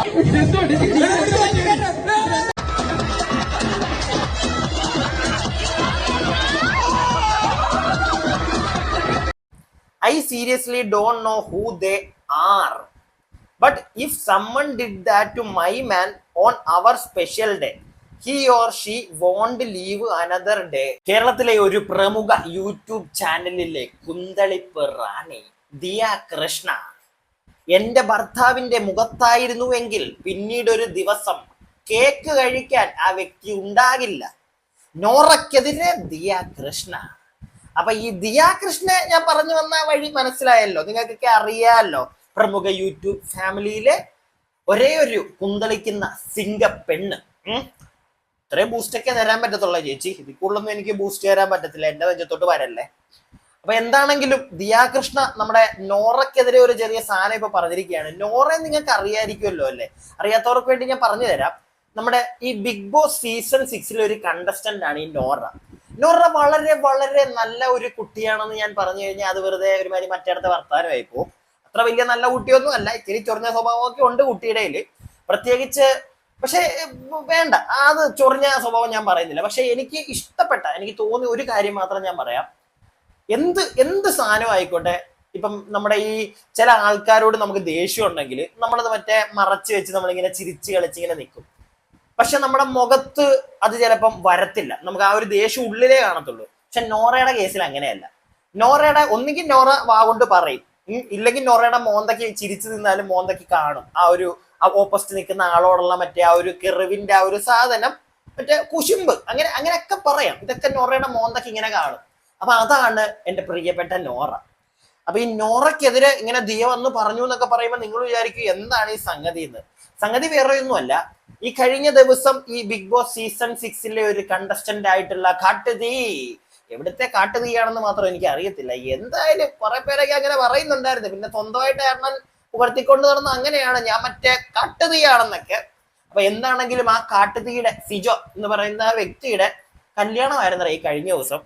I seriously don't know who they are. But if someone did that to my man on our special day, he or she won't leave another day. കേരളത്തിലെ ഒരു പ്രമുഖ YouTube ചാനലിലെ കുന്തളിപ്പ് റാണി ദിയ കൃഷ്ണ എന്റെ ഭർത്താവിന്റെ മുഖത്തായിരുന്നുവെങ്കിൽ പിന്നീട് ഒരു ദിവസം കേക്ക് കഴിക്കാൻ ആ വ്യക്തി ഉണ്ടാകില്ല. നോറയ്ക്കെതിരെ ദിയ കൃഷ്ണ അപ്പൊ ഈ ദിയ കൃഷ്ണ ഞാൻ പറഞ്ഞു വന്ന വഴി മനസ്സിലായല്ലോ. നിങ്ങൾക്കൊക്കെ അറിയാമല്ലോ പ്രമുഖ യൂട്യൂബ് ഫാമിലിയിലെ ഒരേ ഒരു കുന്തളിക്കുന്ന സിംഗ പെണ്ണ്. ഇത്രയും ബൂസ്റ്റൊക്കെ തരാൻ പറ്റത്തുള്ള ചേച്ചി. ഇതിൽ കൂടുതലൊന്നും എനിക്ക് ബൂസ്റ്റ് തരാൻ പറ്റത്തില്ല. എന്റെ നെഞ്ചത്തോട്ട് വരല്ലേ? അപ്പൊ എന്താണെങ്കിലും ദിയാകൃഷ്ണ നമ്മുടെ നോറയ്ക്കെതിരെ ഒരു ചെറിയ സാധനം ഇപ്പൊ പറഞ്ഞിരിക്കുകയാണ്. നോറയെ നിങ്ങൾക്ക് അറിയായിരിക്കുമല്ലോ അല്ലേ? അറിയാത്തവർക്ക് വേണ്ടി ഞാൻ പറഞ്ഞു തരാം. നമ്മുടെ ഈ ബിഗ് ബോസ് സീസൺ സിക്സിലെ ഒരു കണ്ടസ്റ്റന്റ് ആണ് ഈ നോറ. നോറ വളരെ വളരെ നല്ല ഒരു കുട്ടിയാണെന്ന് ഞാൻ പറഞ്ഞു കഴിഞ്ഞാൽ അത് വെറുതെ ഒരുമാതിരി മറ്റേടത്തെ വർത്താനമായി പോകും അത്ര വലിയ നല്ല കുട്ടിയൊന്നും അല്ല. ഇച്ചിരി ചൊറിഞ്ഞ സ്വഭാവമൊക്കെ ഉണ്ട് കുട്ടിയുടെ. പ്രത്യേകിച്ച് പക്ഷേ വേണ്ട. അത് ചൊറിഞ്ഞ സ്വഭാവം ഞാൻ പറയുന്നില്ല. പക്ഷെ എനിക്ക് ഇഷ്ടപ്പെട്ട എനിക്ക് തോന്നിയ ഒരു കാര്യം മാത്രം ഞാൻ പറയാം. എന്ത് എന്ത് സാധനം ആയിക്കോട്ടെ ഇപ്പം നമ്മുടെ ഈ ചില ആൾക്കാരോട് നമുക്ക് ദേഷ്യം ഉണ്ടെങ്കിൽ നമ്മളത് മറ്റേ മറച്ച് വെച്ച് നമ്മളിങ്ങനെ ചിരിച്ച് കളിച്ചിങ്ങനെ നിൽക്കും. പക്ഷെ നമ്മുടെ മുഖത്ത് അത് ചിലപ്പം വരത്തില്ല. നമുക്ക് ആ ഒരു ദേഷ്യം ഉള്ളിലേ കാണത്തുള്ളൂ. പക്ഷെ നോറയുടെ കേസിൽ അങ്ങനെയല്ല. നോറയുടെ ഒന്നുകിൽ നോറ വാഗൊണ്ട് പറയും. ഉം, ഇല്ലെങ്കിൽ നോറയുടെ മോന്തയ്ക്ക് ചിരിച്ചു നിന്നാലും മോന്തയ്ക്ക് കാണും. ആ ഒരു ഓപ്പോസിറ്റ് നിൽക്കുന്ന ആളോടുള്ള മറ്റേ ആ ഒരു കെറിവിന്റെ ആ ഒരു സാധനം മറ്റേ കുശുമ്പ്. അങ്ങനെ അങ്ങനെയൊക്കെ പറയാം. ഇതൊക്കെ നോറയുടെ മോന്തയ്ക്ക് ഇങ്ങനെ കാണും. അപ്പൊ അതാണ് എന്റെ പ്രിയപ്പെട്ട നോറ. അപ്പൊ ഈ നോറയ്ക്കെതിരെ ഇങ്ങനെ ദിയ വന്ന് പറഞ്ഞു എന്നൊക്കെ പറയുമ്പോൾ നിങ്ങൾ വിചാരിക്കും എന്താണ് ഈ സംഗതി എന്ന്. സംഗതി വേറെ ഒന്നുമല്ല ഈ കഴിഞ്ഞ ദിവസം ഈ ബിഗ് ബോസ് സീസൺ സിക്സിലെ ഒരു കണ്ടസ്റ്റന്റ് ആയിട്ടുള്ള കാട്ടുതീ. എവിടുത്തെ കാട്ടുതീയാണെന്ന് മാത്രം എനിക്ക് അറിയത്തില്ല. എന്തായാലും കുറെ പേരൊക്കെ അങ്ങനെ പറയുന്നുണ്ടായിരുന്നു. പിന്നെ സ്വന്തമായിട്ട് കാരണം ഉവർത്തിക്കൊണ്ട് നടന്ന അങ്ങനെയാണ് ഞാൻ മറ്റേ കാട്ടുതീയാണെന്നൊക്കെ. അപ്പൊ എന്താണെങ്കിലും ആ കാട്ടുതീയുടെ സിജോ എന്ന് പറയുന്ന ആ വ്യക്തിയുടെ കല്യാണമായിരുന്നു ഈ കഴിഞ്ഞ ദിവസം.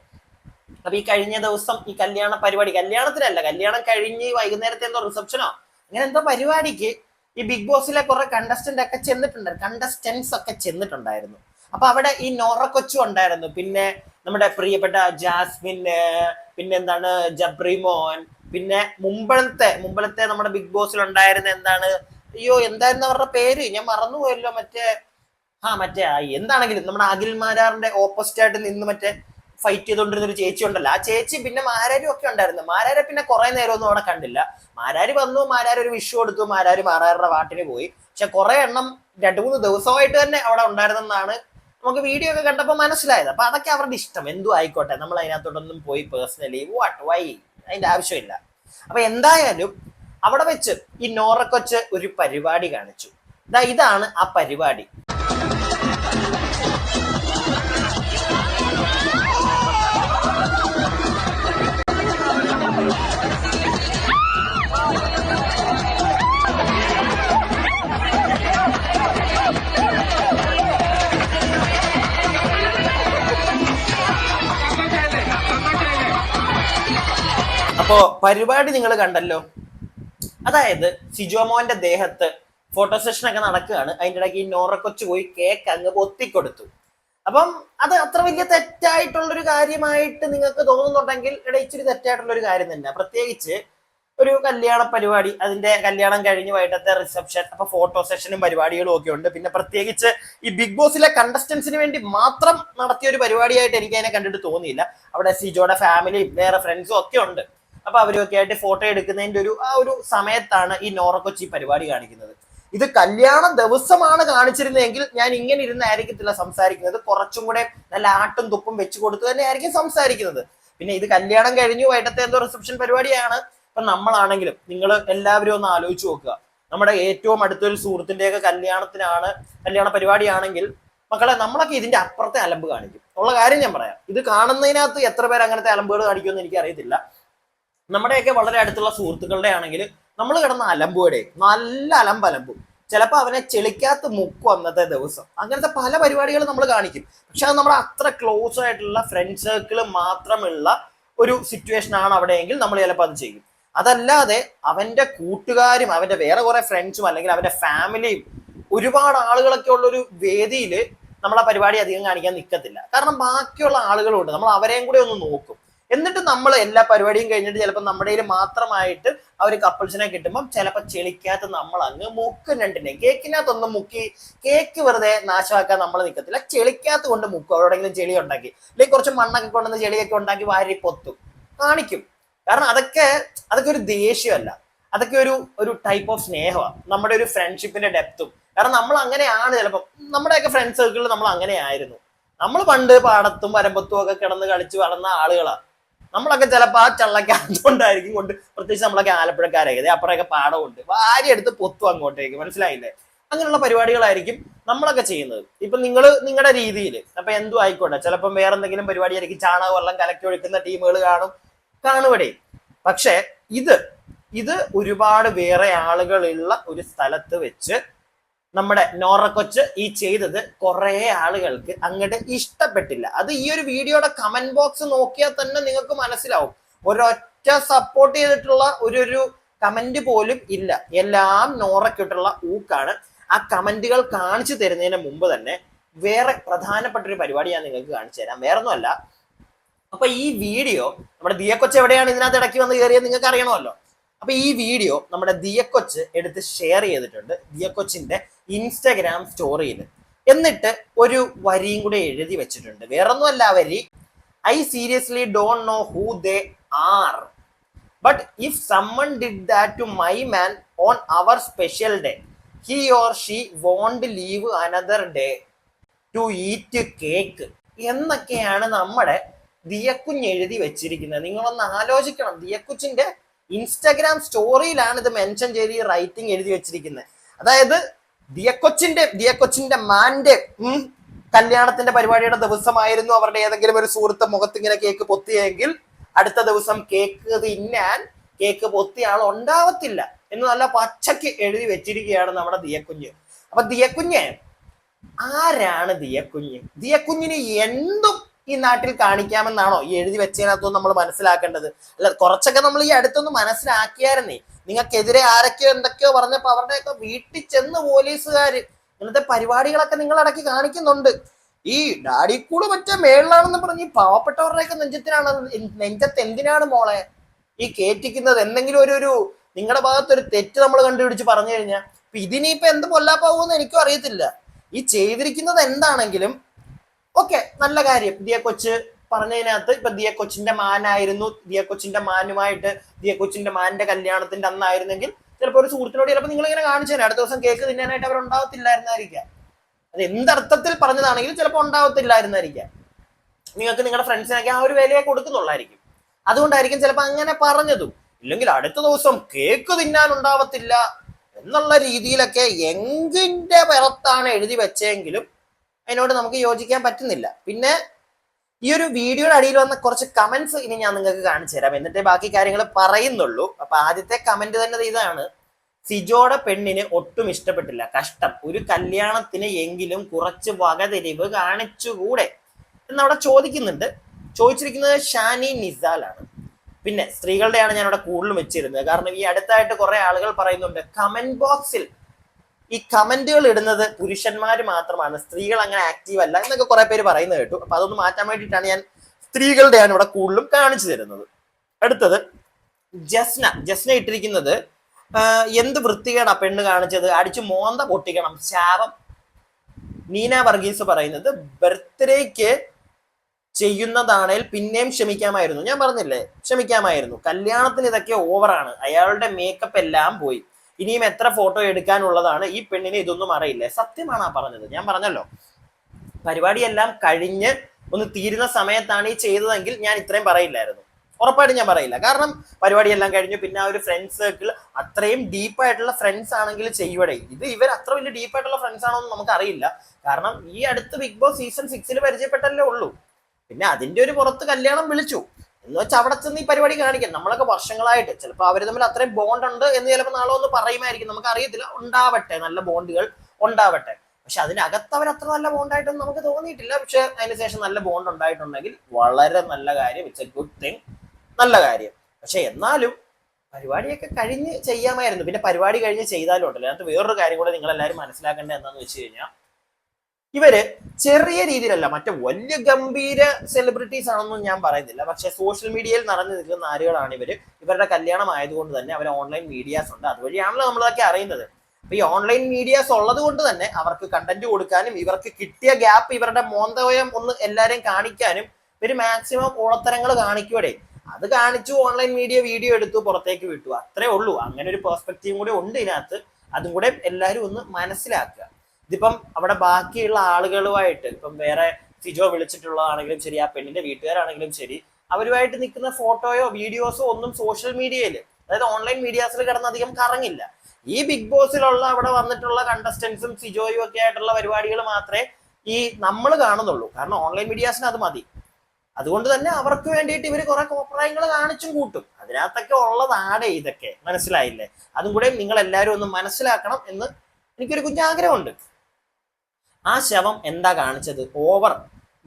അപ്പൊ ഈ കഴിഞ്ഞ ദിവസം ഈ കല്യാണ പരിപാടി കല്യാണത്തിനല്ല കല്യാണം കഴിഞ്ഞ് വൈകുന്നേരത്തെ എന്തോ റിസപ്ഷനോ അങ്ങനെ എന്തോ പരിപാടിക്ക് ഈ ബിഗ് ബോസിലെ കുറെ കണ്ടസ്റ്റന്റ് ഒക്കെ ചെന്നിട്ടുണ്ടായിരുന്നു കണ്ടസ്റ്റൻസ് ഒക്കെ ചെന്നിട്ടുണ്ടായിരുന്നു. അപ്പൊ അവിടെ ഈ നോറ കൊച്ചു ഉണ്ടായിരുന്നു. പിന്നെ നമ്മുടെ പ്രിയപ്പെട്ട ജാസ്മിൻ പിന്നെ എന്താണ് ജബ്രിമോൻ പിന്നെ മുമ്പളത്തെ മുമ്പളത്തെ നമ്മുടെ ബിഗ് ബോസിൽ ഉണ്ടായിരുന്ന എന്താണ് അയ്യോ എന്തായിരുന്നു അവരുടെ പേര്? ഞാൻ മറന്നുപോയല്ലോ മറ്റേ ആ മറ്റേ എന്താണെങ്കിലും നമ്മുടെ അഖിൽ മാരാറിന്റെ ഓപ്പോസിറ്റ് ആയിട്ട് നിന്ന് മറ്റേ ഫൈറ്റ് ചെയ്തുകൊണ്ടിരുന്ന ഒരു ചേച്ചി ഉണ്ടല്ലോ. ആ ചേച്ചി പിന്നെ മാരാരും ഒക്കെ ഉണ്ടായിരുന്നു. മാരാരെ പിന്നെ കുറെ നേരമൊന്നും അവിടെ കണ്ടില്ല. മാരാര് വന്നു മാരാര് ഒരു വിഷു കൊടുത്തു മാരാര് മാരാരുടെ വാട്ടിന് പോയി. പക്ഷെ കുറെ എണ്ണം രണ്ടു മൂന്ന് ദിവസമായിട്ട് തന്നെ അവിടെ ഉണ്ടായിരുന്നെന്നാണ് നമുക്ക് വീഡിയോ ഒക്കെ കണ്ടപ്പോൾ മനസ്സിലായത്. അപ്പൊ അതൊക്കെ അവരുടെ ഇഷ്ടം. എന്തു ആയിക്കോട്ടെ നമ്മൾ അതിനകത്തോട്ടൊന്നും പോയി പേഴ്സണലി വാട്ട് വൈ അതിന്റെ ആവശ്യമില്ല. അപ്പൊ എന്തായാലും അവിടെ വെച്ച് ഈ നോറക്കൊച്ച് ഒരു പരിപാടി കാണിച്ചു. ഇതാണ് ആ പരിപാടി. അപ്പോ പരിപാടി നിങ്ങൾ കണ്ടല്ലോ. അതായത് സിജോമോന്റെ ദേഹത്ത് ഫോട്ടോ സെഷൻ ഒക്കെ നടക്കുകയാണ്. അതിന്റെ ഇടയ്ക്ക് ഈ നോറക്കൊച്ച് പോയി കേക്ക് അങ്ങ് പൊത്തിക്കൊടുത്തു. അപ്പം അത് അത്ര വലിയ തെറ്റായിട്ടുള്ളൊരു കാര്യമായിട്ട് നിങ്ങൾക്ക് തോന്നുന്നുണ്ടെങ്കിൽ ഇവിടെ ഇച്ചിരി തെറ്റായിട്ടുള്ള ഒരു കാര്യം തന്നെ. പ്രത്യേകിച്ച് ഒരു കല്യാണ പരിപാടി അതിന്റെ കല്യാണം കഴിഞ്ഞ് വൈകിട്ടത്തെ റിസപ്ഷൻ അപ്പൊ ഫോട്ടോ സെഷനും പരിപാടികളും ഒക്കെ ഉണ്ട്. പിന്നെ പ്രത്യേകിച്ച് ഈ ബിഗ് ബോസിലെ കണ്ടസ്റ്റൻസിന് വേണ്ടി മാത്രം നടത്തിയ ഒരു പരിപാടിയായിട്ട് എനിക്ക് അതിനെ കണ്ടിട്ട് തോന്നിയില്ല. അവിടെ സിജോയുടെ ഫാമിലിയും വേറെ ഫ്രണ്ട്സും ഒക്കെ ഉണ്ട്. അപ്പൊ അവരൊക്കെ ആയിട്ട് ഫോട്ടോ എടുക്കുന്നതിന്റെ ഒരു ആ ഒരു സമയത്താണ് ഈ നോറക്കൊച്ചി പരിപാടി കാണിക്കുന്നത്. ഇത് കല്യാണ ദിവസമാണ് കാണിച്ചിരുന്നതെങ്കിൽ ഞാൻ ഇങ്ങനെ ഇരുന്നായിരിക്കത്തില്ല സംസാരിക്കുന്നത്. കുറച്ചും കൂടെ നല്ല ആട്ടും തുപ്പും വെച്ച് കൊടുത്ത് തന്നെ ആയിരിക്കും സംസാരിക്കുന്നത്. പിന്നെ ഇത് കല്യാണം കഴിഞ്ഞു വൈകിട്ടത്തെ എന്തോ റിസപ്ഷൻ പരിപാടിയാണ്. ഇപ്പൊ നമ്മളാണെങ്കിലും നിങ്ങൾ എല്ലാവരും ഒന്ന് ആലോചിച്ച് നോക്കുക. നമ്മുടെ ഏറ്റവും അടുത്തൊരു സുഹൃത്തിന്റെയൊക്കെ കല്യാണത്തിനാണ് കല്യാണ പരിപാടിയാണെങ്കിൽ മക്കളെ നമ്മളൊക്കെ ഇതിന്റെ അപ്പുറത്തെ അലമ്പ് കാണിക്കും. ഉള്ള കാര്യം ഞാൻ പറയാം. ഇത് കാണുന്നതിനകത്ത് എത്ര പേര് അങ്ങനത്തെ അലമ്പുകൾ കാണിക്കുമെന്ന് എനിക്ക് അറിയത്തില്ല നമ്മുടെയൊക്കെ വളരെ അടുത്തുള്ള സുഹൃത്തുക്കളുടെ ആണെങ്കിൽ നമ്മൾ കിടന്ന അലമ്പുടെ നല്ല അലമ്പലമ്പു. ചിലപ്പോൾ അവനെ ചെളിക്കാത്ത മുക്കും അന്നത്തെ ദിവസം. അങ്ങനത്തെ പല പരിപാടികൾ നമ്മൾ കാണിക്കും. പക്ഷെ അത് നമ്മുടെ അത്ര ക്ലോസ് ആയിട്ടുള്ള ഫ്രണ്ട് സർക്കിൾ മാത്രമുള്ള ഒരു സിറ്റുവേഷൻ ആണ് അവിടെയെങ്കിൽ നമ്മൾ ചിലപ്പോൾ അത് ചെയ്യും. അതല്ലാതെ അവന്റെ കൂട്ടുകാരും അവന്റെ വേറെ കുറെ ഫ്രണ്ട്സും അല്ലെങ്കിൽ അവന്റെ ഫാമിലിയും ഒരുപാട് ആളുകളൊക്കെ ഉള്ളൊരു വേദിയിൽ നമ്മൾ ആ പരിപാടി അധികം കാണിക്കാൻ നിൽക്കത്തില്ല കാരണം ബാക്കിയുള്ള ആളുകളുണ്ട്. നമ്മൾ അവരെയും കൂടെ ഒന്ന് നോക്കും. എന്നിട്ട് നമ്മൾ എല്ലാ പരിപാടിയും കഴിഞ്ഞിട്ട് ചിലപ്പോൾ നമ്മുടെ കയ്യിൽ മാത്രമായിട്ട് ആ ഒരു കപ്പിൾസിനെ കിട്ടുമ്പോൾ ചിലപ്പോൾ ചെളിക്കകത്ത് നമ്മൾ അങ്ങ് മുക്കുന്നുണ്ടിനെ കേക്കിനകത്തൊന്നും മുക്കി കേക്ക് വെറുതെ നാശമാക്കാൻ നമ്മൾ നിൽക്കത്തില്ല ചെളിക്കകത്ത് കൊണ്ട് മുക്കും. അവിടെങ്കിലും ചെളി ഉണ്ടാക്കി. അല്ലെങ്കിൽ കുറച്ച് മണ്ണൊക്കെ കൊണ്ടുവന്ന് ചെളിയൊക്കെ ഉണ്ടാക്കി വാരി പൊത്തും. കാണിക്കും. കാരണം അതൊക്കെ അതൊക്കെ ഒരു ദേഷ്യമല്ല. അതൊക്കെ ഒരു ഒരു ടൈപ്പ് ഓഫ് സ്നേഹമാണ് നമ്മുടെ ഒരു ഫ്രണ്ട്ഷിപ്പിന്റെ ഡെപ്തും കാരണം നമ്മൾ അങ്ങനെയാണ് ചിലപ്പോൾ നമ്മുടെയൊക്കെ ഫ്രണ്ട് സർക്കിളിൽ നമ്മൾ അങ്ങനെയായിരുന്നു. നമ്മൾ പണ്ട് പാടത്തും വരമ്പത്തും ഒക്കെ കിടന്ന് കളിച്ച് വളർന്ന ആളുകളാണ് നമ്മളൊക്കെ ചിലപ്പോൾ ആ ചള്ളക്കകത്തുകൊണ്ടായിരിക്കും കൊണ്ട് പ്രത്യേകിച്ച് നമ്മളൊക്കെ ആലപ്പുഴക്കാരായിരിക്കും അപ്പുറമൊക്കെ പാടമുണ്ട്. വാരി എടുത്ത് പൊത്തു അങ്ങോട്ടേക്ക് മനസ്സിലായില്ലേ? അങ്ങനെയുള്ള പരിപാടികളായിരിക്കും നമ്മളൊക്കെ ചെയ്യുന്നത്. ഇപ്പൊ നിങ്ങൾ നിങ്ങളുടെ രീതിയിൽ അപ്പൊ എന്തു ആയിക്കോട്ടെ ചിലപ്പം വേറെ എന്തെങ്കിലും പരിപാടിയായിരിക്കും ചാണക വെള്ളം കലക്കി ഒഴിക്കുന്ന ടീമുകൾ കാണും കാണുവിടെ പക്ഷേ ഇത് ഇത് ഒരുപാട് വേറെ ആളുകളുള്ള ഒരു സ്ഥലത്ത് വെച്ച് നമ്മുടെ നോറ കൊച്ച് ഈ ചെയ്തത് കുറെ ആളുകൾക്ക് അങ്ങോട്ട് ഇഷ്ടപ്പെട്ടില്ല. അത് ഈ ഒരു വീഡിയോയുടെ കമന്റ് ബോക്സ് നോക്കിയാൽ തന്നെ നിങ്ങൾക്ക് മനസ്സിലാവും. ഒരൊറ്റ സപ്പോർട്ട് ചെയ്തിട്ടുള്ള ഒരു ഒരു കമന്റ് പോലും ഇല്ല. എല്ലാം നോറയ്ക്കിട്ടുള്ള ഊക്കാണ്. ആ കമന്റുകൾ കാണിച്ചു തരുന്നതിന് മുമ്പ് തന്നെ വേറെ പ്രധാനപ്പെട്ട ഒരു പരിപാടി ഞാൻ നിങ്ങൾക്ക് കാണിച്ചു തരാം. വേറെ ഒന്നുമല്ല അപ്പൊ ഈ വീഡിയോ നമ്മുടെ ദിയക്കൊച്ച് എവിടെയാണ് ഇതിനകത്ത് ഇടയ്ക്ക് വന്ന് കയറിയത് നിങ്ങൾക്ക് അറിയണമല്ലോ. അപ്പൊ ഈ വീഡിയോ നമ്മുടെ ദിയക്കൊച്ച് എടുത്ത് ഷെയർ ചെയ്തിട്ടുണ്ട്. ദിയക്കൊച്ചിന്റെ ഇൻസ്റ്റാഗ്രാം സ്റ്റോറിയിൽ എന്നിട്ട് ഒരു വരിയും കൂടെ എഴുതി വെച്ചിട്ടുണ്ട്. വേറൊന്നുമല്ല വരി. I seriously don't know who they are but if someone did that to my man on our special day he or she won't leave another day to eat cake എന്നൊക്കെയാണ് നമ്മുടെ ദിയക്കുഞ്ഞ് എഴുതി വെച്ചിരിക്കുന്നത്. നിങ്ങളൊന്ന് ആലോചിക്കണം. ദിയക്കുച്ചിന്റെ ഇൻസ്റ്റഗ്രാം സ്റ്റോറിയിലാണ് ഇത് മെൻഷൻ ചെയ്ത് ഈ writing എഴുതി വെച്ചിരിക്കുന്നത്. അതായത് ദിയക്കൊച്ചിന്റെ ദിയക്കൊച്ചിന്റെ മാന്റെ കല്യാണത്തിന്റെ പരിപാടിയുടെ ദിവസമായിരുന്നു അവരുടെ ഏതെങ്കിലും ഒരു സുഹൃത്ത് മുഖത്ത് ഇങ്ങനെ കേക്ക് പൊത്തിയെങ്കിൽ അടുത്ത ദിവസം കേക്ക് തിന്നാൻ കേക്ക് പൊത്തിയ ആൾ ഉണ്ടാവത്തില്ല എന്ന് നല്ല പച്ചക്ക് എഴുതി വെച്ചിരിക്കുകയാണ് നമ്മുടെ ദിയക്കുഞ്ഞ്. അപ്പൊ ദിയക്കുഞ്ഞ് ആരാണ് ദിയക്കുഞ്ഞ്? ദിയക്കുഞ്ഞിന് എന്തും ഈ നാട്ടിൽ കാണിക്കാമെന്നാണോ ഈ എഴുതി വെച്ചതിനകത്തൊന്നും നമ്മൾ മനസ്സിലാക്കേണ്ടത്? അല്ല കുറച്ചൊക്കെ നമ്മൾ ഈ അടുത്തൊന്ന് മനസ്സിലാക്കിയായിരുന്നേ. നിങ്ങൾക്കെതിരെ ആരൊക്കെയോ എന്തൊക്കെയോ പറഞ്ഞപ്പോൾ അവരുടെയൊക്കെ വീട്ടിൽ ചെന്ന് പോലീസുകാർ ഇങ്ങനത്തെ പരിപാടികളൊക്കെ നിങ്ങൾ ഇടയ്ക്ക് കാണിക്കുന്നുണ്ട്. ഈ ഡാഡിക്കൂട് മറ്റേ മേളിലാണെന്ന് പറഞ്ഞ് ഈ പാവപ്പെട്ടവരുടെയൊക്കെ നെഞ്ചത്തിനാണ് നെഞ്ചത്ത് എന്തിനാണ് മോളെ? ഈ കേറ്റിക്കുന്നത് എന്തെങ്കിലും ഒരു ഒരു നിങ്ങളുടെ ഭാഗത്തൊരു തെറ്റ് നമ്മൾ കണ്ടുപിടിച്ച് പറഞ്ഞു കഴിഞ്ഞാൽ ഇതിനിപ്പോ എന്ത് പൊല്ലാപ്പാവുമെന്ന് എനിക്കും അറിയത്തില്ല. ഈ ചെയ്തിരിക്കുന്നത് എന്താണെങ്കിലും ഓക്കെ നല്ല കാര്യം. ദിയ കൊച്ച് പറഞ്ഞതിനകത്ത് ഇപ്പൊ ദിയ കൊച്ചിന്റെ മാനായിരുന്നു. ദിയ കൊച്ചിന്റെ മാനുമായിട്ട് ദിയ കൊച്ചിന്റെ മാന്റെ കല്യാണത്തിന്റെ അന്നായിരുന്നെങ്കിൽ ചിലപ്പോൾ ഒരു സുഹൃത്തിനോട് ചിലപ്പോൾ നിങ്ങൾ ഇങ്ങനെ കാണിച്ചു അടുത്ത ദിവസം കേക്ക് തിന്നാനായിട്ട് അവർ ഉണ്ടാവത്തില്ലായിരുന്നായിരിക്കാം. അത് എന്തർത്ഥത്തിൽ പറഞ്ഞതാണെങ്കിലും ചിലപ്പോൾ ഉണ്ടാവത്തില്ലായിരുന്നായിരിക്കാം. നിങ്ങൾക്ക് നിങ്ങളുടെ ഫ്രണ്ട്സിനൊക്കെ ആ ഒരു വിലയെ കൊടുക്കുന്നുള്ളായിരിക്കും. അതുകൊണ്ടായിരിക്കും ചിലപ്പോൾ അങ്ങനെ പറഞ്ഞതും. ഇല്ലെങ്കിൽ അടുത്ത ദിവസം കേക്ക് തിന്നാൻ ഉണ്ടാവത്തില്ല എന്നുള്ള രീതിയിലൊക്കെ എങ്കിന്റെ പുറത്താണ് എഴുതി വെച്ചെങ്കിലും അതിനോട് നമുക്ക് യോജിക്കാൻ പറ്റുന്നില്ല. പിന്നെ ഈ ഒരു വീഡിയോയുടെ അടിയിൽ വന്ന കുറച്ച് കമന്റ്സ് ഇനി ഞാൻ നിങ്ങൾക്ക് കാണിച്ചു തരാം. എന്നിട്ടേ ബാക്കി കാര്യങ്ങൾ പറയുന്നുള്ളൂ. അപ്പൊ ആദ്യത്തെ കമന്റ് തന്നെ ഇതാണ്. സിജോയുടെ പെണ്ണിന് ഒട്ടും ഇഷ്ടപ്പെട്ടില്ല. കഷ്ടം. ഒരു കല്യാണത്തിന് എങ്കിലും കുറച്ച് വകതിരിവ് കാണിച്ചുകൂടെ? എന്നവിടെ ചോദിക്കുന്നുണ്ട്. ചോദിച്ചിരിക്കുന്നത് ഷാനി നിസാലാണ്. പിന്നെ സ്ത്രീകളുടെയാണ് ഞാൻ അവിടെ കൂടുതലും വെച്ചിരുന്നത്. കാരണം ഈ അടുത്തായിട്ട് കുറെ ആളുകൾ പറയുന്നുണ്ട് കമന്റ് ബോക്സിൽ ഈ കമന്റുകൾ ഇടുന്നത് പുരുഷന്മാർ മാത്രമാണ്. സ്ത്രീകൾ അങ്ങനെ ആക്റ്റീവ് അല്ല എന്നൊക്കെ കുറെ പേര് പറയുന്നത് കേട്ടു. അപ്പൊ അതൊന്ന് മാറ്റാൻ വേണ്ടിയിട്ടാണ് ഞാൻ സ്ത്രീകളുടെയാണ് ഇവിടെ കൂടുതലും കാണിച്ചു തരുന്നത്. അടുത്തത് ജസ്ന. ജസ്ന ഇട്ടിരിക്കുന്നത് എന്ത് വൃത്തികേടാ പെണ്ണ് കാണിച്ചത്? അടിച്ചു മോന്ത പൊട്ടിക്കണം. ശാപം. നീന വർഗീസ് പറയുന്നത് ബർത്ത്ഡേക്ക് ചെയ്യുന്നതാണേൽ പിന്നെയും ക്ഷമിക്കാമായിരുന്നു. ഞാൻ പറഞ്ഞില്ലേ ക്ഷമിക്കാമായിരുന്നു. കല്യാണത്തിന് ഇതൊക്കെ ഓവറാണ് അയാളുടെ മേക്കപ്പ് എല്ലാം പോയി. ഇനിയും എത്ര ഫോട്ടോ എടുക്കാനുള്ളതാണ് ഈ പെണ്ണിനെ ഇതൊന്നും അറിയില്ല. സത്യമാണ് ആ പറഞ്ഞത്. ഞാൻ പറഞ്ഞല്ലോ. പരിപാടിയെല്ലാം കഴിഞ്ഞ് ഒന്ന് തീരുന്ന സമയത്താണ് ഈ ചെയ്തതെങ്കിൽ ഞാൻ ഇത്രയും പറയില്ലായിരുന്നു. ഉറപ്പായിട്ടും ഞാൻ പറയില്ല. കാരണം പരിപാടിയെല്ലാം കഴിഞ്ഞു. പിന്നെ ആ ഒരു ഫ്രണ്ട്സ് സർക്കിൾ അത്രയും ഡീപ്പായിട്ടുള്ള ഫ്രണ്ട്സ് ആണെങ്കിൽ ചെയ്യുവടേ ഇത് ഇവർ അത്ര വലിയ ഡീപ്പായിട്ടുള്ള ഫ്രണ്ട്സ് ആണോ എന്ന് നമുക്ക് അറിയില്ല. കാരണം ഈ അടുത്ത് ബിഗ് ബോസ് സീസൺ സിക്സിൽ പരിചയപ്പെട്ടല്ലേ ഉള്ളൂ. പിന്നെ അതിന്റെ ഒരു പുറത്ത് കല്യാണം വിളിച്ചു. എന്ന് വെച്ചാൽ അവിടെ ചെന്ന് ഈ പരിപാടി കാണിക്കാം. നമ്മളൊക്കെ വർഷങ്ങളായിട്ട് ചിലപ്പോൾ അവർ തമ്മിൽ അത്രയും ബോണ്ട് ഉണ്ട് എന്ന് ചിലപ്പോൾ നാളെ ഒന്ന് പറയുമായിരിക്കും. നമുക്ക് അറിയത്തില്ല ഉണ്ടാവട്ടെ. നല്ല ബോണ്ടുകൾ ഉണ്ടാവട്ടെ. പക്ഷെ അതിനകത്ത് അവർ അത്ര നല്ല ബോണ്ടായിട്ടൊന്നും നമുക്ക് തോന്നിയിട്ടില്ല. പക്ഷെ അതിന് ശേഷം നല്ല ബോണ്ട് ഉണ്ടായിട്ടുണ്ടെങ്കിൽ വളരെ നല്ല കാര്യം. ഇറ്റ്സ് എ ഗുഡ് തിങ് നല്ല കാര്യം. പക്ഷെ എന്നാലും പരിപാടിയൊക്കെ കഴിഞ്ഞ് ചെയ്യാമായിരുന്നു. പിന്നെ പരിപാടി കഴിഞ്ഞ് ചെയ്താലും ഉണ്ടല്ലോ. അതിനകത്ത് വേറൊരു കാര്യം കൂടെ നിങ്ങൾ എല്ലാവരും മനസ്സിലാക്കേണ്ടത് എന്താണെന്ന് വെച്ച് കഴിഞ്ഞാൽ ഇവർ ചെറിയ രീതിയിലല്ല മറ്റേ വലിയ ഗംഭീര സെലിബ്രിറ്റീസ് ആണെന്നും ഞാൻ പറയുന്നില്ല. പക്ഷെ സോഷ്യൽ മീഡിയയിൽ നടന്നു നിൽക്കുന്ന ആരുകളാണ് ഇവർ. ഇവരുടെ കല്യാണം ആയതുകൊണ്ട് തന്നെ അവർ ഓൺലൈൻ മീഡിയാസ് ഉണ്ട്. അതുവഴിയാണല്ലോ നമ്മളതൊക്കെ അറിയുന്നത്. അപ്പൊ ഈ ഓൺലൈൻ മീഡിയാസ് ഉള്ളത് കൊണ്ട് തന്നെ അവർക്ക് കണ്ടന്റ് കൊടുക്കാനും ഇവർക്ക് കിട്ടിയ ഗ്യാപ്പ് ഇവരുടെ മോന്തവയം ഒന്ന് എല്ലാരെയും കാണിക്കാനും ഇവർ മാക്സിമം ഓളത്തരങ്ങൾ കാണിക്കൂടെ അത് കാണിച്ചു ഓൺലൈൻ മീഡിയ വീഡിയോ എടുത്തു പുറത്തേക്ക് വിട്ടു. അത്രേ ഉള്ളൂ. അങ്ങനെ ഒരു പെർസ്പെക്റ്റീവും കൂടെ ഉണ്ട് ഇതിനകത്ത്. അതും കൂടെ എല്ലാവരും ഒന്ന് മനസ്സിലാക്കുക. ഇതിപ്പം അവിടെ ബാക്കിയുള്ള ആളുകളുമായിട്ട് ഇപ്പം വേറെ ഫിജോ വിളിച്ചിട്ടുള്ളതാണെങ്കിലും ശരി ആ പെണ്ണിന്റെ വീട്ടുകാരാണെങ്കിലും ശരി അവരുമായിട്ട് നിൽക്കുന്ന ഫോട്ടോയോ വീഡിയോസോ ഒന്നും സോഷ്യൽ മീഡിയയിൽ അതായത് ഓൺലൈൻ മീഡിയാസിൽ കിടന്ന് അധികം കറങ്ങില്ല. ഈ ബിഗ് ബോസിലുള്ള അവിടെ വന്നിട്ടുള്ള കണ്ടസ്റ്റൻസും സിജോയും ഒക്കെ ആയിട്ടുള്ള പരിപാടികൾ മാത്രമേ ഈ നമ്മൾ കാണുന്നുള്ളൂ. കാരണം ഓൺലൈൻ മീഡിയാസിന് അത് മതി. അതുകൊണ്ട് തന്നെ അവർക്ക് വേണ്ടിയിട്ട് ഇവർ കുറെ കോപ്രായങ്ങൾ കാണിച്ചും കൂട്ടും. അതിനകത്തൊക്കെ ഉള്ളതാണ് ഇതൊക്കെ. മനസ്സിലായില്ലേ? അതും കൂടെ നിങ്ങൾ എല്ലാവരും ഒന്ന് മനസ്സിലാക്കണം എന്ന് എനിക്കൊരു കുഞ്ഞാഗ്രഹമുണ്ട്. ആ ശവം എന്താ കാണിച്ചത്? ഓവർ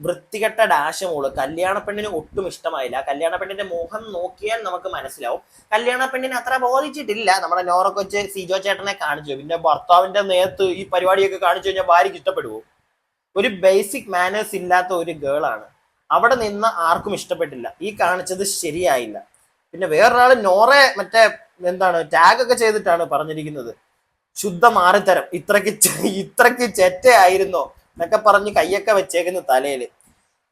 വൃത്തികെട്ട ഡാശമോൾ കല്യാണ പെണ്ണിന് ഒട്ടും ഇഷ്ടമായില്ല. കല്യാണപ്പെണ്ണിന്റെ മുഖം നോക്കിയാൽ നമുക്ക് മനസ്സിലാവും. കല്യാണ പെണ്ണിനെ അത്ര ബോധിച്ചിട്ടില്ല. നമ്മുടെ നോറക്കൊച്ച് കൊച്ച് സിജോ ചേട്ടനെ കാണിച്ചു. പിന്നെ ഭർത്താവിന്റെ നേരത്ത് ഈ പരിപാടിയൊക്കെ കാണിച്ചു കഴിഞ്ഞാൽ ഭാര്യയ്ക്ക് ഇഷ്ടപ്പെടുവോ? ഒരു ബേസിക് മാനേഴ്സ് ഇല്ലാത്ത ഒരു ഗേൾ ആണ്. അവിടെ നിന്ന് ആർക്കും ഇഷ്ടപ്പെട്ടില്ല. ഈ കാണിച്ചത് ശരിയായില്ല. പിന്നെ വേറൊരാൾ നോറെ മറ്റേ എന്താണ് ടാഗ് ഒക്കെ ചെയ്തിട്ടാണ് പറഞ്ഞിരിക്കുന്നത്. ശുദ്ധ മാറിത്തരം ഇത്രക്ക് ഇത്രക്ക് ചെറ്റയായിരുന്നോ എന്നൊക്കെ പറഞ്ഞ് കയ്യൊക്കെ വെച്ചേക്കുന്ന തലയിൽ.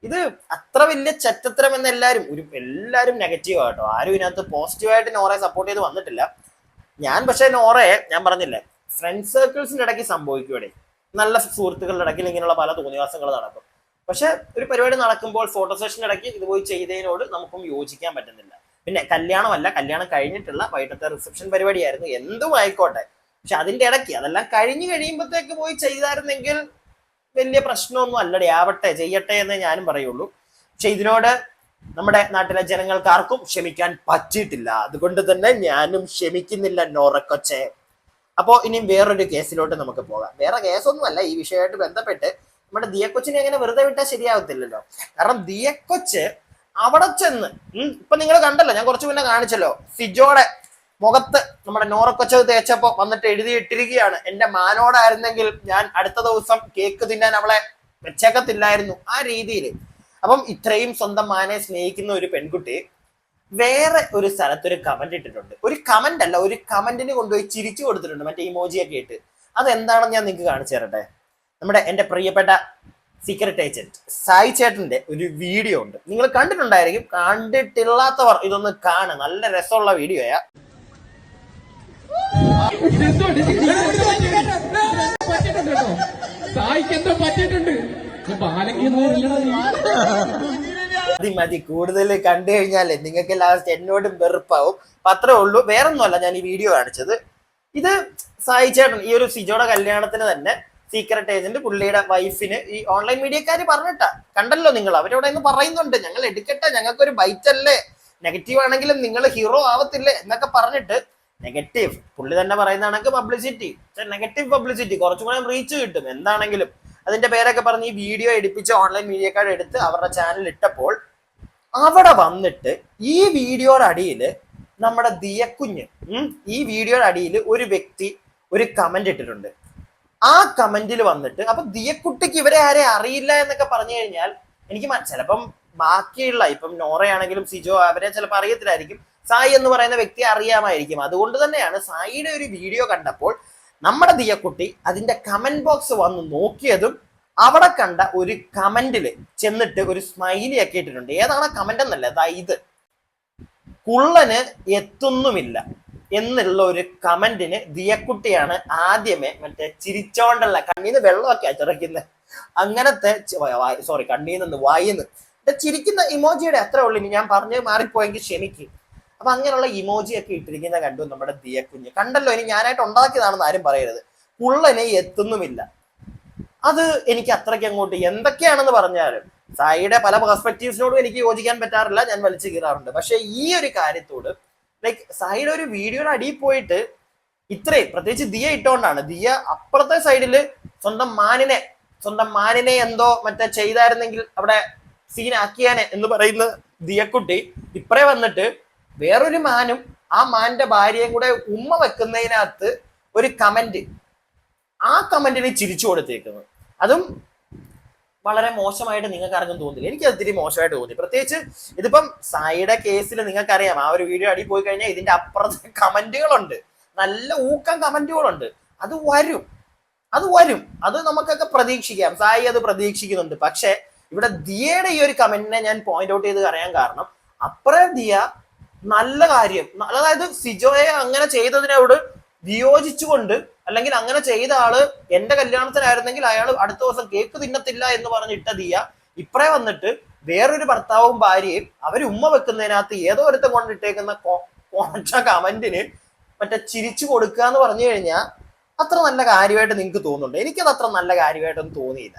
ഇത് അത്ര വലിയ ചെറ്റത്തരം എന്ന് എല്ലാരും ഒരു എല്ലാരും നെഗറ്റീവ് ആട്ടോ. ആരും ഇതിനകത്ത് പോസിറ്റീവായിട്ട് നോറെ സപ്പോർട്ട് ചെയ്ത് വന്നിട്ടില്ല. ഞാൻ പക്ഷേ നോറെ ഞാൻ പറഞ്ഞില്ലേ ഫ്രണ്ട് സർക്കിൾസിന്റെ ഇടയ്ക്ക് സംഭവിക്കൂടെ നല്ല സുഹൃത്തുക്കളുടെ ഇടയ്ക്ക് ഇങ്ങനെയുള്ള പല തോന്നിവാസങ്ങൾ നടക്കും. പക്ഷെ ഒരു പരിപാടി നടക്കുമ്പോൾ ഫോട്ടോ സെഷന്റെ ഇടയ്ക്ക് ഇത് പോയി ചെയ്തതിനോട് നമുക്കും യോജിക്കാൻ പറ്റുന്നില്ല. പിന്നെ കല്യാണമല്ല കല്യാണം കഴിഞ്ഞിട്ടുള്ള വൈകിട്ടത്തെ റിസപ്ഷൻ പരിപാടിയായിരുന്നു. എന്തും ആയിക്കോട്ടെ. പക്ഷെ അതിന്റെ ഇടയ്ക്ക് അതെല്ലാം കഴിഞ്ഞു കഴിയുമ്പോഴത്തേക്ക് പോയി ചെയ്തായിരുന്നെങ്കിൽ വലിയ പ്രശ്നമൊന്നും അല്ലടേ. ആവട്ടെ ചെയ്യട്ടെ എന്ന് ഞാനും പറയുള്ളൂ. പക്ഷെ ഇതിനോട് നമ്മുടെ നാട്ടിലെ ജനങ്ങൾക്ക് ആർക്കും ക്ഷമിക്കാൻ പറ്റിയിട്ടില്ല. അതുകൊണ്ട് തന്നെ ഞാനും ക്ഷമിക്കുന്നില്ല നോറക്കൊച്ചെ അപ്പോ ഇനിയും വേറൊരു കേസിലോട്ട് നമുക്ക് പോകാം. വേറെ കേസൊന്നുമല്ല ഈ വിഷയമായിട്ട് ബന്ധപ്പെട്ട് നമ്മുടെ ദിയക്കൊച്ചിനെ അങ്ങനെ വെറുതെ വിട്ടാൽ ശരിയാവത്തില്ലല്ലോ. കാരണം ദിയക്കൊച്ച് അവിടെ ചെന്ന് ഇപ്പൊ നിങ്ങൾ കണ്ടല്ലോ ഞാൻ കുറച്ച് മുന്നേ കാണിച്ചല്ലോ സിജോടെ മുഖത്ത് നമ്മുടെ നോറക്കൊച്ചത് തേച്ചപ്പോ വന്നിട്ട് എഴുതിയിട്ടിരിക്കുകയാണ്. എന്റെ മാനോടായിരുന്നെങ്കിൽ ഞാൻ അടുത്ത ദിവസം കേക്ക് തിന്നാൻ അവളെ വെച്ചേക്കത്തില്ലായിരുന്നു ആ രീതിയിൽ അപ്പം ഇത്രയും സ്വന്തം മാനെ സ്നേഹിക്കുന്ന ഒരു പെൺകുട്ടി വേറെ ഒരു സ്ഥലത്ത് ഒരു കമന്റ് ഇട്ടിട്ടുണ്ട്. ഒരു കമന്റ് അല്ല ഒരു കമന്റിന് കൊണ്ടുപോയി ചിരിച്ചു കൊടുത്തിട്ടുണ്ട് മറ്റേ ഇമോജിയൊക്കെ ഇട്ട്. അതെന്താണെന്ന് ഞാൻ നിങ്ങൾക്ക് കാണിച്ചു തരട്ടെ? നമ്മുടെ എന്റെ പ്രിയപ്പെട്ട സീക്രട്ട് ഏജന്റ് സായി ചേട്ടന്റെ ഒരു വീഡിയോ ഉണ്ട്. നിങ്ങൾ കണ്ടിട്ടുണ്ടായിരിക്കും. കണ്ടിട്ടില്ലാത്തവർ ഇതൊന്ന് കാണുക. നല്ല രസമുള്ള വീഡിയോയാ കേട്ടോ സായിക്ക് എന്തോ പറ്റിയിട്ടുണ്ട് മതി മതി കൂടുതൽ കണ്ടു കഴിഞ്ഞാൽ നിങ്ങൾക്ക് ലാസ്റ്റ് എന്നോടും വെറുപ്പാവും. അത്രേ ഉള്ളൂ. വേറൊന്നുമല്ല ഞാൻ ഈ വീഡിയോ കാണിച്ചത്. ഇത് സായി ചേട്ടൻ ഈ ഒരു സിജോയുടെ കല്യാണത്തിന് തന്നെ സീക്രട്ട് ഏജന്റ് പുള്ളിയുടെ വൈഫിന് ഈ ഓൺലൈൻ മീഡിയക്കാര് പറഞ്ഞിട്ടാ. കണ്ടല്ലോ നിങ്ങൾ അവരോട് ഇന്ന് പറയുന്നുണ്ട്. ഞങ്ങൾ എടുക്കട്ടെ ഞങ്ങൾക്കൊരു ബൈറ്റ് അല്ലേ? നെഗറ്റീവ് ആണെങ്കിലും നിങ്ങൾ ഹീറോ ആവത്തില്ലേ എന്നൊക്കെ പറഞ്ഞിട്ട് നെഗറ്റീവ് പുള്ളി തന്നെ പറയുന്നതാണെങ്കിൽ പബ്ലിസിറ്റി നെഗറ്റീവ് പബ്ലിസിറ്റി കുറച്ചും കൂടെ റീച്ച് കിട്ടും. എന്താണെങ്കിലും. അതിന്റെ പേരൊക്കെ പറഞ്ഞ് ഈ വീഡിയോ എടുപ്പിച്ച് ഓൺലൈൻ മീഡിയക്കാർ എടുത്ത് അവരുടെ ചാനൽ ഇട്ടപ്പോൾ അവിടെ വന്നിട്ട് ഈ വീഡിയോയുടെ അടിയിൽ നമ്മുടെ ദിയക്കുഞ്ഞ് ഈ വീഡിയോയുടെ അടിയിൽ ഒരു വ്യക്തി ഒരു കമന്റ് ഇട്ടിട്ടുണ്ട്. ആ കമന്റിൽ വന്നിട്ട് അപ്പൊ ദിയക്കുട്ടിക്ക് ഇവരെ ആരെ അറിയില്ല എന്നൊക്കെ പറഞ്ഞു കഴിഞ്ഞാൽ എനിക്ക് ചിലപ്പം ബാക്കിയുള്ള ഇപ്പം നോറയാണെങ്കിലും സിജോ അവരെ ചിലപ്പോൾ അറിയത്തില്ലായിരിക്കും. സായി എന്ന് പറയുന്ന വ്യക്തി അറിയാമായിരിക്കും. അതുകൊണ്ട് തന്നെയാണ് സായിയുടെ ഒരു വീഡിയോ കണ്ടപ്പോൾ നമ്മുടെ ദിയക്കുട്ടി അതിന്റെ കമന്റ് ബോക്സ് വന്ന് നോക്കിയതും അവിടെ കണ്ട ഒരു കമന്റിൽ ചെന്നിട്ട് ഒരു സ്മൈലി ഒക്കെ ഇട്ടിട്ടുണ്ട്. ഏതാണ് കമന്റ് എന്നല്ല അതാ ഇത്. കുള്ളന് എത്തുന്നുമില്ല എന്നുള്ള ഒരു കമന്റിന് ദിയക്കുട്ടിയാണ് ആദ്യമേ മറ്റേ ചിരിച്ചോണ്ടുള്ള കണ്ണീന്ന് വെള്ളമൊക്കെ ചിറയ്ക്കുന്നത് അങ്ങനത്തെ സോറി കണ്ണീന്ന് വായിന്ന്. ചിരിക്കുന്ന ഇമോജിയുടെ അത്രേ ഉള്ളു. ഇനി ഞാൻ പറഞ്ഞ് മാറിപ്പോയെങ്കിൽ ക്ഷമിക്കും. അപ്പൊ അങ്ങനെയുള്ള ഇമോജി ഒക്കെ ഇട്ടിരിക്കുന്ന കണ്ടു നമ്മുടെ ദിയക്കുഞ്ഞ് കണ്ടല്ലോ ഇനി ഞാനായിട്ട് ഉണ്ടാക്കിയതാണെന്ന് ആരും പറയരുത്. പുള്ളനെ എത്തുന്നുമില്ല. അത് എനിക്ക് അത്രയ്ക്ക് അങ്ങോട്ട് എന്തൊക്കെയാണെന്ന് പറഞ്ഞാലും സായിയുടെ പല പെർസ്പെക്റ്റീവ്സിനോടും എനിക്ക് യോജിക്കാൻ പറ്റാറില്ല. ഞാൻ വലിച്ചു കീറാറുണ്ട്. പക്ഷെ ഈ ഒരു കാര്യത്തോട് ലൈക്ക് സായിയുടെ ഒരു വീഡിയോയുടെ അടിയിൽ പോയിട്ട് ഇത്രയും പ്രത്യേകിച്ച് ദിയ ഇട്ടോണ്ടാണ്. ദിയ അപ്പുറത്തെ സൈഡിൽ സ്വന്തം മാനിനെ സ്വന്തം മാനിനെ എന്തോ മറ്റേ ചെയ്തായിരുന്നെങ്കിൽ അവിടെ സീനാക്കിയാനെ എന്ന് പറയുന്ന ദിയക്കുട്ടി ഇപ്പറേ വന്നിട്ട് വേറൊരു മാനും ആ മാന്റെ ഭാര്യയും കൂടെ ഉമ്മ വെക്കുന്നതിനകത്ത് ഒരു കമന്റ് ആ കമന്റിന് ചിരിച്ചു കൊടുത്തേക്കുന്നത് അതും വളരെ മോശമായിട്ട് നിങ്ങൾക്ക് അറിഞ്ഞു തോന്നില്ല. എനിക്ക് ഒത്തിരി മോശമായിട്ട് തോന്നി. പ്രത്യേകിച്ച് ഇതിപ്പം സായിയുടെ കേസിൽ നിങ്ങൾക്കറിയാം. ആ ഒരു വീഡിയോ അടി പോയി കഴിഞ്ഞാൽ ഇതിന്റെ അപ്പുറത്തെ കമന്റുകളുണ്ട്. നല്ല ഊക്കം കമന്റുകളുണ്ട്. അത് വരും. അത് വരും. അത് നമുക്കൊക്കെ പ്രതീക്ഷിക്കാം. സായി അത് പ്രതീക്ഷിക്കുന്നുണ്ട്. പക്ഷെ ഇവിടെ ദിയയുടെ ഈ ഒരു കമന്റിനെ ഞാൻ പോയിന്റ് ഔട്ട് ചെയ്ത് പറയാൻ കാരണം അപ്പുറം ദിയ നല്ല കാര്യം. അതായത് സിജോയെ അങ്ങനെ ചെയ്തതിനോട് വിയോജിച്ചുകൊണ്ട് അല്ലെങ്കിൽ അങ്ങനെ ചെയ്ത ആൾ എന്റെ കല്യാണത്തിനായിരുന്നെങ്കിൽ അയാൾ അടുത്ത ദിവസം കേക്ക് തിന്നത്തില്ല എന്ന് പറഞ്ഞിട്ട ദിയ ഇപ്പറേ വന്നിട്ട് വേറൊരു ഭർത്താവും ഭാര്യയും അവർ ഉമ്മ വെക്കുന്നതിനകത്ത് ഏതോ ഒരുത്തം കൊണ്ടിട്ടേക്കുന്ന കമന്റിന് മറ്റേ ചിരിച്ചു കൊടുക്കുക എന്ന് പറഞ്ഞു കഴിഞ്ഞാൽ അത്ര നല്ല കാര്യമായിട്ട് നിങ്ങൾക്ക് തോന്നുന്നുണ്ട്? എനിക്കത് അത്ര നല്ല കാര്യമായിട്ടൊന്നും തോന്നിയില്ല.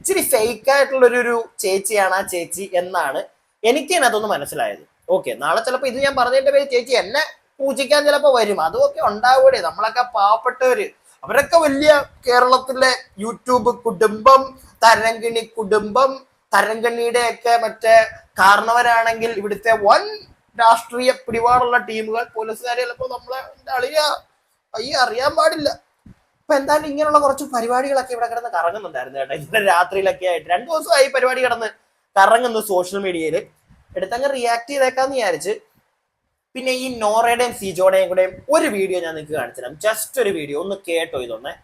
ഇച്ചിരി ഫേക്ക് ആയിട്ടുള്ള ഒരു ഒരു ചേച്ചിയാണ് ആ ചേച്ചി എന്നാണ് എനിക്ക് തന്നെ അതൊന്ന് മനസ്സിലായത്. ഓക്കെ നാളെ ചിലപ്പോൾ ഇത് ഞാൻ പറഞ്ഞതിന്റെ പേര് ചേച്ചി എന്നെ പൂജിക്കാൻ ചിലപ്പോൾ വരും. അതൊക്കെ ഉണ്ടാവൂടെ. നമ്മളൊക്കെ പാവപ്പെട്ടവര്. അവരൊക്കെ വലിയ കേരളത്തിലെ യൂട്യൂബ് കുടുംബം തരംഗിണി കുടുംബം തരംഗിണിയുടെ ഒക്കെ മറ്റേ കാരണവരാണെങ്കിൽ ഇവിടുത്തെ വൻ രാഷ്ട്രീയ പിടിപാടുള്ള ടീമുകൾ പോലീസുകാരെ ചിലപ്പോൾ നമ്മളെ അളിയ അയ്യ അറിയാൻ പാടില്ല. അപ്പൊ എന്തായാലും ഇങ്ങനെയുള്ള കുറച്ച് പരിപാടികളൊക്കെ ഇവിടെ കിടന്ന് കറങ്ങുന്നുണ്ടായിരുന്നു കേട്ടോ. ഇന്നലെ രാത്രിയിലൊക്കെ ആയിട്ട്. രണ്ടു ദിവസമായി പരിപാടി കിടന്ന് കറങ്ങുന്നു സോഷ്യൽ മീഡിയയിൽ എടുത്തങ്ങ് റിയാക്ട് ചെയ്തേക്കാന്ന് വിചാരിച്ച് പിന്നെ ഈ നോറയുടെയും സിജോയുടെയും കൂടെയും ഒരു വീഡിയോ ഞാൻ നിങ്ങൾക്ക് കാണിച്ചു തരാം ജസ്റ്റ് ഒരു വീഡിയോ ഒന്ന് കേട്ടോ ഇതൊന്നെ.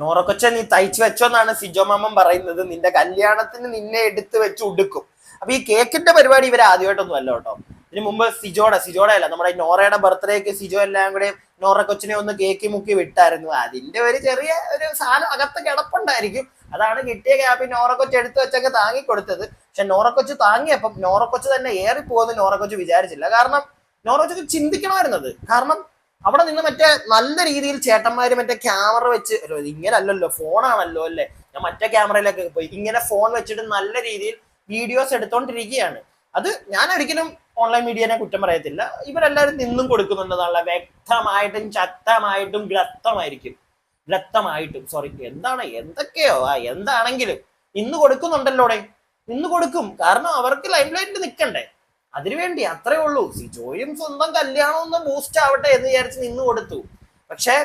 നോറക്കൊച്ച നീ തയ്ച്ചു വെച്ചോന്നാണ് സിജോ മാമൻ പറയുന്നത്. നിന്റെ കല്യാണത്തിന് നിന്നെ എടുത്ത് വെച്ച് ഉടുക്കും. അപ്പൊ ഈ കേക്കിന്റെ പരിപാടി ഇവർ ആദ്യമായിട്ടൊന്നും അല്ല കേട്ടോ. ഇതിന് മുമ്പ് സിജോടെ സിജോടെ അല്ല. നമ്മുടെ നോറയുടെ ബർത്ത്ഡേക്ക് സിജോ എല്ലാം കൂടെ നോറക്കൊച്ചിനെ ഒന്ന് കേക്കി മുക്കി വിട്ടായിരുന്നു. അതിന്റെ ഒരു ചെറിയ ഒരു സാധനം അകത്ത് കിടപ്പുണ്ടായിരിക്കും. അതാണ് കിട്ടിയ ഗ്യാപ്പിൽ നോറക്കൊച്ച് എടുത്തു വെച്ചൊക്കെ താങ്ങി കൊടുത്തത് പക്ഷെ നോറക്കൊച്ച് താങ്ങിയപ്പം നോറക്കൊച്ച് തന്നെ ഏറിപ്പോകുന്ന നോറക്കൊച്ച് വിചാരിച്ചില്ല. കാരണം നോറക്കൊച്ച് ചിന്തിക്കണമായിരുന്നത്. കാരണം അവിടെ നിന്ന് മറ്റേ നല്ല രീതിയിൽ ചേട്ടന്മാര് മറ്റേ ക്യാമറ വെച്ച് ഇങ്ങനെ അല്ലല്ലോ ഫോണാണല്ലോ അല്ലേ? ഞാൻ മറ്റേ ക്യാമറയിലൊക്കെ പോയി. ഇങ്ങനെ ഫോൺ വെച്ചിട്ട് നല്ല രീതിയിൽ വീഡിയോസ് എടുത്തോണ്ടിരിക്കുകയാണ്. അത് ഞാൻ ഒരിക്കലും ഓൺലൈൻ മീഡിയനെ കുറ്റം പറയത്തില്ല. ഇവരെല്ലാവരും നിന്നും കൊടുക്കുന്നുണ്ടെന്നുള്ള വ്യക്തമായിട്ടും ചത്തമായിട്ടും ഗ്രത്തമായിരിക്കും. ഗ്രത്തമായിട്ടും സോറി എന്താണ് എന്തൊക്കെയോ ആ എന്താണെങ്കിലും. ഇന്ന് കൊടുക്കുന്നുണ്ടല്ലോടെ? ഇന്ന് കൊടുക്കും. കാരണം അവർക്ക് ലൈം ലൈറ്റിൽ നിൽക്കണ്ടേ? അതിനുവേണ്ടി അത്രേ ഉള്ളൂ. സി ജോയും സ്വന്തം കല്യാണം ഒന്ന് ബൂസ്റ്റ് ആവട്ടെ എന്ന് വിചാരിച്ച് നിന്ന് കൊടുത്തു. പക്ഷെ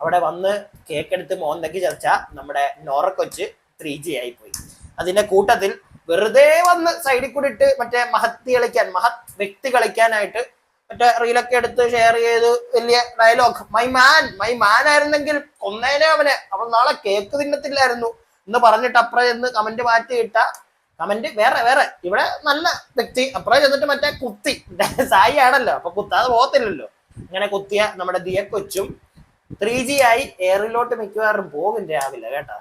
അവിടെ വന്ന് കേക്ക് എടുത്ത് മോന്തയ്ക്ക് ചർച്ച നമ്മുടെ നോറക്കൊച്ച് ത്രീ ജി ആയി പോയി അതിന്റെ കൂട്ടത്തിൽ വെറുതെ വന്ന് സൈഡിൽ കൂടി ഇട്ട് മറ്റേ മഹത്തി കളിക്കാൻ മഹത് വ്യക്തി കളിക്കാനായിട്ട് മറ്റേ റീലൊക്കെ എടുത്ത് ഷെയർ ചെയ്ത് വലിയ dialogue my man my man ആയിരുന്നെങ്കിൽ കൊന്നേനെ അവനെ. അവൾ നാളെ കേക്ക് തിന്നത്തില്ലായിരുന്നു എന്ന് പറഞ്ഞിട്ട് അപ്പുറം എന്ന് കമന്റ് മാറ്റി ഇട്ട കമന്റ് വേറെ വേറെ. ഇവിടെ നല്ല വ്യക്തി. അപ്പുറം ചെന്നിട്ട് മറ്റേ കുത്തി. സായി ആണല്ലോ അപ്പൊ കുത്താതെ പോകത്തില്ലല്ലോ. ഇങ്ങനെ കുത്തിയ നമ്മുടെ ദിയ കൊച്ചും ത്രീ ജി ആയി എയറിലോട്ട് മിക്കവാറും പോകും രാവിലെ കേട്ടോ.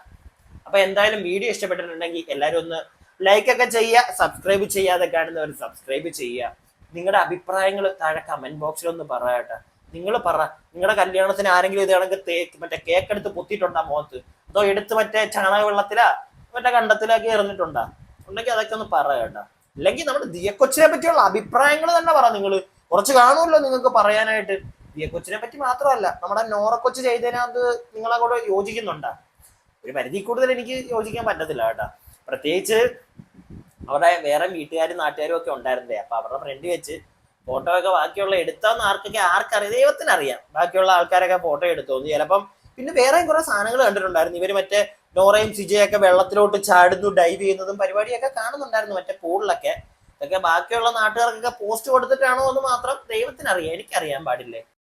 അപ്പൊ എന്തായാലും വീഡിയോ ഇഷ്ടപ്പെട്ടിട്ടുണ്ടെങ്കിൽ എല്ലാവരും ഒന്ന് ലൈക്ക് ഒക്കെ ചെയ്യുക സബ്സ്ക്രൈബ് ചെയ്യാതെ കാണുന്നവർ സബ്സ്ക്രൈബ് ചെയ്യുക. നിങ്ങളുടെ അഭിപ്രായങ്ങൾ താഴെ കമന്റ് ബോക്സിൽ ഒന്ന് പറയട്ടെ നിങ്ങൾ പറ. നിങ്ങളുടെ കല്യാണത്തിന് ആരെങ്കിലും ഇത് കണക്ക് തേക്ക് മറ്റേ കേക്ക് എടുത്ത് പൊത്തിയിട്ടുണ്ടാ മുഖത്ത് അതോ എടുത്ത് മറ്റേ ചാണക വെള്ളത്തിലാ മറ്റേ കണ്ടത്തിലാക്കി എറിഞ്ഞിട്ടുണ്ടാ ഉണ്ടെങ്കിൽ അതൊക്കെ ഒന്ന് പറയട്ടാ അല്ലെങ്കിൽ നമ്മുടെ ദിയക്കൊച്ചിനെ പറ്റിയുള്ള അഭിപ്രായങ്ങൾ തന്നെ പറ നിങ്ങൾ കുറച്ച് കാണുമല്ലോ നിങ്ങൾക്ക് പറയാനായിട്ട്. ദിയക്കൊച്ചിനെ പറ്റി മാത്രമല്ല നമ്മുടെ നോറക്കൊച്ച് ചെയ്തതിനകത്ത് നിങ്ങൾ കൂടെ യോജിക്കുന്നുണ്ടാ? ഒരു പരിധി കൂടുതൽ എനിക്ക് യോജിക്കാൻ പറ്റത്തില്ല കേട്ടാ. പ്രത്യേകിച്ച് അവിടെ വേറെ വീട്ടുകാരും നാട്ടുകാരും ഒക്കെ ഉണ്ടായിരുന്നേ അപ്പൊ അവരുടെ ഫ്രണ്ട് വെച്ച് ഫോട്ടോ ഒക്കെ ബാക്കിയുള്ള എടുത്തോന്ന് ആർക്കൊക്കെ ആർക്കറിയാം? ദൈവത്തിനറിയാം. ബാക്കിയുള്ള ആൾക്കാരൊക്കെ ഫോട്ടോ എടുത്തോന്ന്. ചിലപ്പം പിന്നെ വേറെയും കുറെ സാധനങ്ങൾ കണ്ടിട്ടുണ്ടായിരുന്നു. ഇവർ മറ്റേ നോറയും സിജയൊക്കെ വെള്ളത്തിലോട്ട് ചാടുന്നു ഡൈവ് ചെയ്യുന്നതും പരിപാടിയൊക്കെ കാണുന്നുണ്ടായിരുന്നു മറ്റേ പൂളിലൊക്കെ ഇതൊക്കെ ബാക്കിയുള്ള നാട്ടുകാർക്കൊക്കെ പോസ്റ്റ് കൊടുത്തിട്ടാണോ എന്ന് മാത്രം ദൈവത്തിനറിയാം. എനിക്കറിയാൻ പാടില്ലേ?